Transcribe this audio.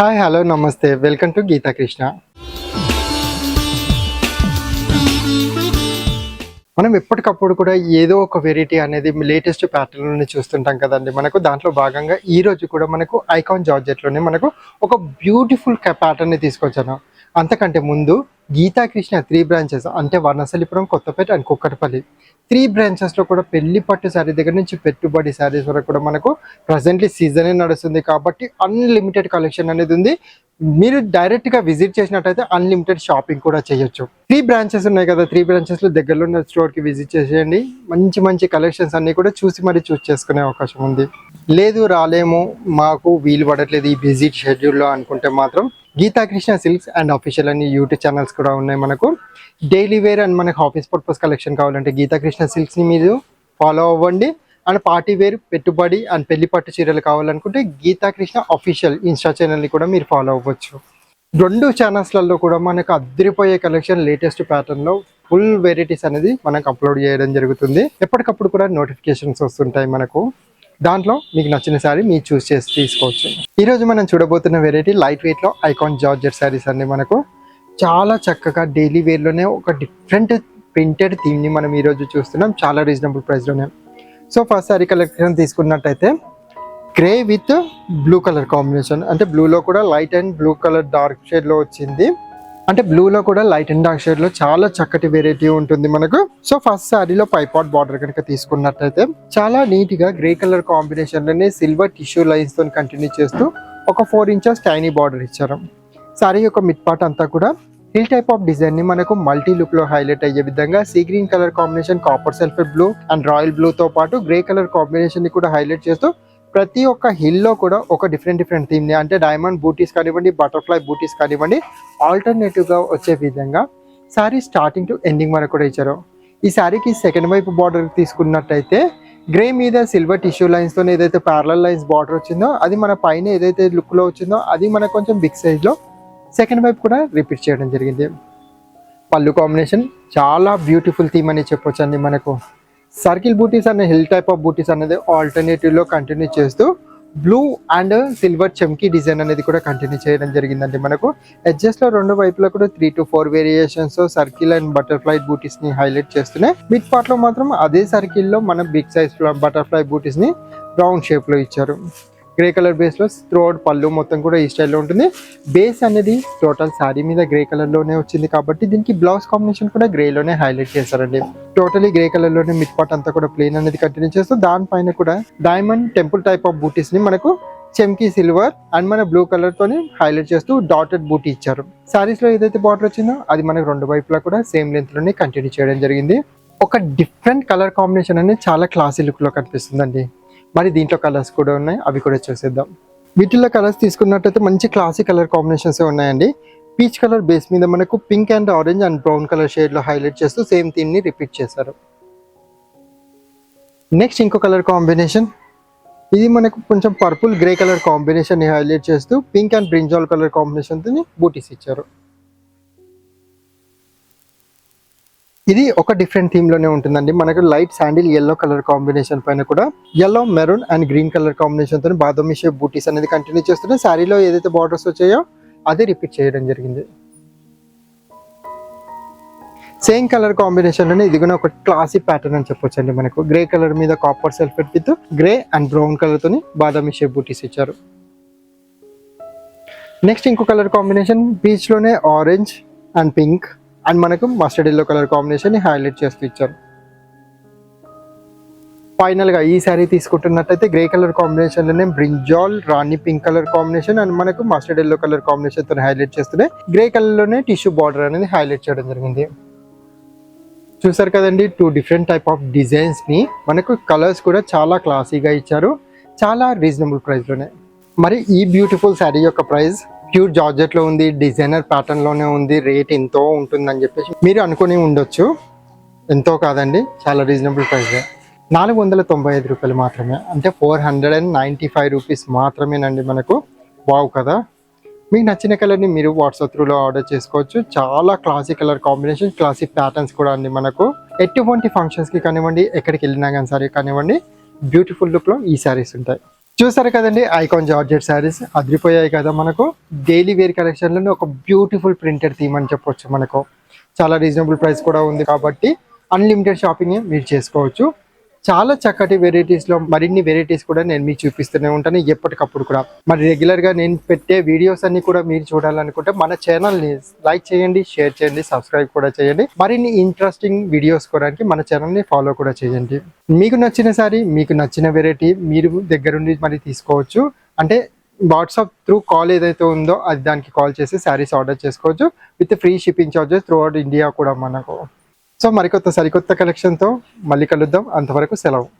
Hi hello నమస్తే welcome to Geetha Krishna మనం ఎప్పటికప్పుడు కూడా ఏదో ఒక వెరైటీ అనేది లేటెస్ట్ ప్యాటర్న్ చూస్తుంటాం కదండి. మనకు దాంట్లో భాగంగా ఈ రోజు కూడా మనకు ఐకాన్ జార్జెట్లోనే మనకు ఒక బ్యూటిఫుల్ ప్యాటర్న్ని తీసుకొచ్చాను. అంతకంటే ముందు గీతా కృష్ణ త్రీ బ్రాంచెస్ అంటే వర్ణశలిపురం కొత్తపేట అండ్ కుక్కటపల్లి. త్రీ బ్రాంచెస్లో కూడా పెళ్ళి పట్టు శారీ దగ్గర నుంచి పెట్టుబడి శారీస్ వరకు కూడా మనకు ప్రజెంట్లీ సీజనే నడుస్తుంది కాబట్టి అన్లిమిటెడ్ కలెక్షన్ అనేది ఉంది. మీరు డైరెక్ట్గా విజిట్ చేసినట్టయితే అన్లిమిటెడ్ షాపింగ్ కూడా చేయొచ్చు. త్రీ బ్రాంచెస్ ఉన్నాయి కదా త్రీ బ్రాంచెస్లో దగ్గరలో ఉన్న స్టోర్కి విజిట్ చేసేయండి. మంచి మంచి కలెక్షన్స్ అన్నీ కూడా చూసి మరి చూస్ చేసుకునే అవకాశం ఉంది. లేదు రాలేము మాకు వీలు పడట్లేదు ఈ బిజీ షెడ్యూల్లో అనుకుంటే మాత్రం Geetha Krishna silks and official అని యూట్యూబ్ ఛానల్స్ కూడా ఉన్నాయి మనకు. డైలీ వేర్ అండ్ మనకు ఆఫీస్ పర్పస్ కలెక్షన్ కావాలంటే గీతా కృష్ణ సిల్క్స్ని మీరు ఫాలో అవ్వండి. అండ్ పార్టీ వేర్ పెట్టుబడి అండ్ పెళ్ళి పట్టు చీరలు కావాలనుకుంటే గీతా కృష్ణ అఫీషియల్ ఇన్స్టా ఛానల్ని కూడా మీరు ఫాలో అవ్వచ్చు. రెండు ఛానల్స్లలో కూడా మనకు అద్దరిపోయే కలెక్షన్ లేటెస్ట్ ప్యాటర్న్లో ఫుల్ వెరైటీస్ అనేది మనకు అప్లోడ్ చేయడం జరుగుతుంది. ఎప్పటికప్పుడు కూడా నోటిఫికేషన్స్ వస్తుంటాయి మనకు. దాంట్లో మీకు నచ్చిన శారీ మీరు చూస్ చేసి తీసుకోవచ్చు. ఈరోజు మనం చూడబోతున్న వెరైటీ లైట్ వెయిట్లో ఐకాన్ జార్జెట్ శారీస్ అండి మనకు. చాలా చక్కగా డైలీ వేర్లోనే ఒక డిఫరెంట్ ప్రింటెడ్ థీమ్ని మనం ఈ రోజు చూస్తున్నాం. చాలా రీజనబుల్ ప్రైస్లోనే సో ఫస్ట్ శారీ కలెక్షన్ తీసుకున్నట్టయితే grey with blue colour combination అంటే బ్లూలో కూడా light and blue colour dark షేడ్లో వచ్చింది. అంటే బ్లూలో కూడా లైట్ అండ్ డార్క్ షేడ్లో చాలా చక్కటి వెరైటీ ఉంటుంది మనకు. సో ఫస్ట్ శారీలో పైపాట్ బార్డర్ కనుక తీసుకున్నట్టయితే చాలా నీట్గా గ్రే కలర్ కాంబినేషన్లోనే సిల్వర్ టిష్యూ లైన్స్తో కంటిన్యూ చేస్తూ ఒక ఫోర్ ఇంచెస్ టైనీ బార్డర్ ఇచ్చారు. శారీ యొక్క మిడ్ పార్ట్ అంతా కూడా హిల్ టైప్ ఆఫ్ డిజైన్ని మనకు మల్టీ లుక్లో హైలైట్ అయ్యే విధంగా sea green colour combination copper sulphur blue and royal blue తో పాటు గ్రే కలర్ కాంబినేషన్ని కూడా హైలైట్ చేస్తూ ప్రతి ఒక్క హిల్లో కూడా ఒక డిఫరెంట్ డిఫరెంట్ థీమ్ని అంటే డైమండ్ బూటీస్ కానివ్వండి బటర్ఫ్లై బూటీస్ కానివ్వండి ఆల్టర్నేటివ్గా వచ్చే విధంగా శారీ స్టార్టింగ్ టు ఎండింగ్ వరకు కూడా ఇచ్చారు. ఈ శారీకి సెకండ్ వైపు బార్డర్ తీసుకున్నట్టయితే గ్రే మీద సిల్వర్ టిష్యూ లైన్స్తో ఏదైతే ప్యారలల్ లైన్స్ బార్డర్ వచ్చిందో అది మన పైన ఏదైతే లుక్లో వచ్చిందో అది మనకు కొంచెం బిగ్ సైజ్లో సెకండ్ వైపు కూడా రిపీట్ చేయడం జరిగింది. పళ్ళు కాంబినేషన్ చాలా బ్యూటిఫుల్ థీమ్ అని చెప్పొచ్చండి మనకు. సర్కిల్ బూటీస్ అనే హిల్ టైప్ ఆఫ్ బూటీస్ అనేది ఆల్టర్నేటివ్లో కంటిన్యూ చేస్తూ బ్లూ అండ్ సిల్వర్ చెమ్కీ డిజైన్ అనేది కూడా కంటిన్యూ చేయడం జరిగిందండి మనకు. ఎడ్జస్ట్లో లో రెండు వైపులా కూడా three to four variations circle and butterfly బూటీస్ని highlight చేస్తున్నాయి. మిడ్ పార్ట్లో మాత్రం అదే సర్కిల్లో మనం మన బిగ్ సైజ్ బటర్ఫ్లై బూటీస్ని రౌండ్ షేప్లో ఇచ్చారు. గ్రే కలర్ బేస్లో త్రోడ్ పళ్ళు మొత్తం కూడా ఈ స్టైల్లో ఉంటుంది. బేస్ అనేది టోటల్ శారీ మీద గ్రే కలర్లోనే వచ్చింది కాబట్టి దీనికి బ్లౌజ్ కాంబినేషన్ కూడా గ్రే లోనే హైలైట్ చేశారండి. టోటలీ గ్రే కలర్లోనే మిడ్ పార్ట్ అంతా కూడా ప్లేన్ అనేది కంటిన్యూ చేస్తూ దానిపైన కూడా డైమండ్ టెంపుల్ టైప్ ఆఫ్ బూటీస్ని మనకు చెమ్కీ సిల్వర్ అండ్ మన బ్లూ కలర్ తోని హైలైట్ చేస్తూ డాటెడ్ బూటీ ఇచ్చారు. సారీస్లో ఏదైతే బార్డర్ వచ్చిందో అది మనకు రెండు వైపులా కూడా సేమ్ లెంత్లోనే కంటిన్యూ చేయడం జరిగింది. ఒక డిఫరెంట్ కలర్ కాంబినేషన్ అనేది చాలా క్లాసీ లుక్లో కనిపిస్తుందండి. మరి దీంట్లో కలర్స్ కూడా ఉన్నాయి. అవి కూడా చూసేద్దాం వీటిల్లో కలర్స్ తీసుకున్నట్టయితే మంచి క్లాసిక్ కలర్ కాంబినేషన్స్ ఉన్నాయండి. పీచ్ కలర్ బేస్ మీద మనకు pink and orange and brown colour షేడ్లో హైలైట్ చేస్తూ సేమ్ థీమ్ని రిపీట్ చేశారు. నెక్స్ట్ ఇంకో కలర్ కాంబినేషన్ ఇది మనకు కొంచెం పర్పుల్ గ్రే కలర్ కాంబినేషన్ని హైలైట్ చేస్తూ పింక్ అండ్ బ్రింజాల్ కలర్ కాంబినేషన్తో బూటీస్ ఇచ్చారు. ఇది ఒక డిఫరెంట్ థీమ్లోనే ఉంటుందండి. మనకు light sandal yellow colour combination పైన కూడా yellow maroon and green colour కాంబినేషన్తో బాదమి షేప్ బూటీస్ అనేది కంటిన్యూ చేస్తున్నాయి శారీలో ఏదైతే బార్డర్స్ వచ్చాయో అది రిపీట్ చేయడం జరిగింది. సేమ్ కలర్ కాంబినేషన్లోనే ఇది కూడా ఒక క్లాసీ ప్యాటర్న్ అని చెప్పొచ్చు అండి మనకు. గ్రే కలర్ మీద copper sulphate with grey and brown colour తోని బాదామి షేప్ బూటీస్ ఇచ్చారు. నెక్స్ట్ ఇంకో కలర్ కాంబినేషన్ బీచ్లోనే ఆరెంజ్ అండ్ పింక్ అండ్ మనకు mustard yellow colour combination highlight చేస్తూ ఇచ్చారు. ఫైనల్గా ఈ శారీ తీసుకుంటున్నట్టయితే గ్రే కలర్ కాంబినేషన్లోనే brinjal Rani pink colour combination and మనకు మస్టర్డ్ ఎల్లో కలర్ కాంబినేషన్తో హైలైట్ చేస్తున్నాయి గ్రే కలర్లోనే టిష్యూ బార్డర్ అనేది హైలైట్ చేయడం జరిగింది. చూసారు కదండి టూ డిఫరెంట్ టైప్ ఆఫ్ డిజైన్స్ని మనకు కలర్స్ కూడా చాలా క్లాసీగా ఇచ్చారు. చాలా రీజనబుల్ ప్రైస్లోనే మరి ఈ బ్యూటిఫుల్ శారీ యొక్క ప్రైస్ ప్యూర్ జార్జెట్లో ఉంది డిజైనర్ ప్యాటర్న్లోనే ఉంది రేట్ ఎంతో ఉంటుందని చెప్పేసి మీరు అనుకుని ఉండొచ్చు. ఎంతో కాదండి చాలా రీజనబుల్ ప్రైస్ నాలుగు వందల తొంభై ఐదు రూపాయలు మాత్రమే. అంటే four hundred and ninety five rupees మాత్రమేనండి మనకు. వావ్ కదా. మీకు నచ్చిన కలర్ని మీరు వాట్సాప్ త్రూలో ఆర్డర్ చేసుకోవచ్చు. చాలా classic colour combination classic patterns కూడా అండి మనకు. ఎటువంటి ఫంక్షన్స్కి కానివ్వండి ఎక్కడికి వెళ్ళినా కానీ సరే కానివ్వండి బ్యూటిఫుల్ లుక్లో ఈ శారీస్ ఉంటాయి. చూసారు కదండి ఐకాన్ జార్జెట్ శారీస్ అదిరిపోయాయి కదా మనకు. డైలీ వేర్ కలెక్షన్లోనే ఒక బ్యూటిఫుల్ ప్రింటెడ్ థీమ్ అని చెప్పొచ్చు మనకు. చాలా రీజనబుల్ ప్రైస్ కూడా ఉంది కాబట్టి అన్లిమిటెడ్ షాపింగ్ మీరు చేసుకోవచ్చు. చాలా చక్కటి వెరైటీస్లో లో మరిన్ని వెరైటీస్ కూడా నేను మీకు చూపిస్తూనే ఉంటాను. ఎప్పటికప్పుడు కూడా. మరి రెగ్యులర్గా గా నేను పెట్టే వీడియోస్ అన్ని కూడా మీరు చూడాలనుకుంటే మన channel ని లైక్ చేయండి షేర్ చేయండి సబ్స్క్రైబ్ కూడా చేయండి. మరిన్ని ఇంట్రెస్టింగ్ వీడియోస్ కోవడానికి మన channel ని ఫాలో కూడా చేయండి. మీకు నచ్చిన సారీ మీకు నచ్చిన వెరైటీ మీరు దగ్గరుండి మరి తీసుకోవచ్చు. అంటే వాట్సాప్ త్రూ కాల్ ఏదైతే ఉందో అది దానికి కాల్ చేసి శారీస్ ఆర్డర్ చేసుకోవచ్చు. With free shipping charges throughout India కూడా మనకు. సో మరికొత్త సరికొత్త కలెక్షన్తో మళ్ళీ కలుద్దాం. అంతవరకు సెలవు.